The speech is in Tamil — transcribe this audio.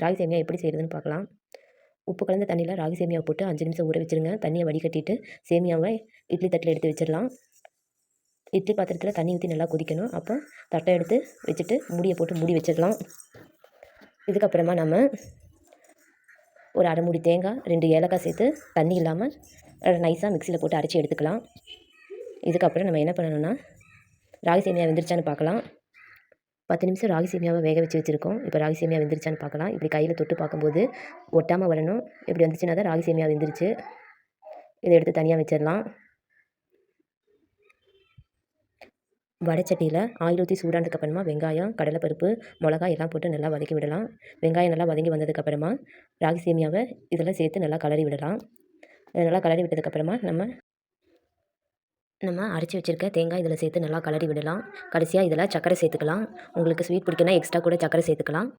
ராகி சேமியா எப்படி செய்கிறதுன்னு பார்க்கலாம். உப்பு கலந்த தண்ணியில் ராகி சேமியாவை போட்டு அஞ்சு நிமிஷம் ஊற வச்சுருங்க. தண்ணியை வடிகட்டிட்டு சேமியாவை இட்லி தட்டில் எடுத்து வச்சிடலாம். இட்லி பாத்திரத்தில் தண்ணி ஊற்றி நல்லா கொதிக்கணும். அப்போ தட்டை எடுத்து வச்சுட்டு மூடியை போட்டு மூடி வச்சிடலாம். இதுக்கப்புறமா நம்ம ஒரு அரை மூடி தேங்காய் ரெண்டு ஏலக்காய் சேர்த்து தண்ணி இல்லாமல் நைஸாக மிக்சியில் போட்டு அரைச்சி எடுத்துக்கலாம். இதுக்கப்புறம் நம்ம என்ன பண்ணணும்னா ராகி சேமியா வெந்துருச்சான்னு பார்க்கலாம். பத்து நிமிஷம் ராகி சேமியாவை வேக வச்சு வச்சுருக்கோம். இப்போ ராகி சேமியா வெந்துருச்சான்னு பார்க்கலாம். இப்படி கையில் தொட்டு பார்க்கும்போது ஒட்டாமல் வரணும். இப்படி வந்துச்சுன்னா தான் ராகி சேமியா வெந்துருச்சு. இதை எடுத்து தனியாக வச்சிடலாம். வடைச்சட்டியில் ஆயில் ஊற்றி சூடானதுக்கப்புறமா வெங்காயம் கடலைப்பருப்பு மிளகா எல்லாம் போட்டு நல்லா வதக்கி விடலாம். வெங்காயம் நல்லா வதங்கி வந்ததுக்கப்புறமா ராகி சேமியாவை இதெல்லாம் சேர்த்து நல்லா கலரி விடலாம். இதை நல்லா கலரி விட்டதுக்கப்புறமா நம்ம நம்ம அரைச்சி வச்சுருக்க தேங்காய் இதில் சேர்த்து நல்லா கிளறி விடலாம். கடைசியாக இதில் சர்க்கரை சேர்த்துக்கலாம். உங்களுக்கு ஸ்வீட் பிடிக்குன்னா எக்ஸ்ட்ரா கூட சர்க்கரை சேர்த்துக்கலாம்.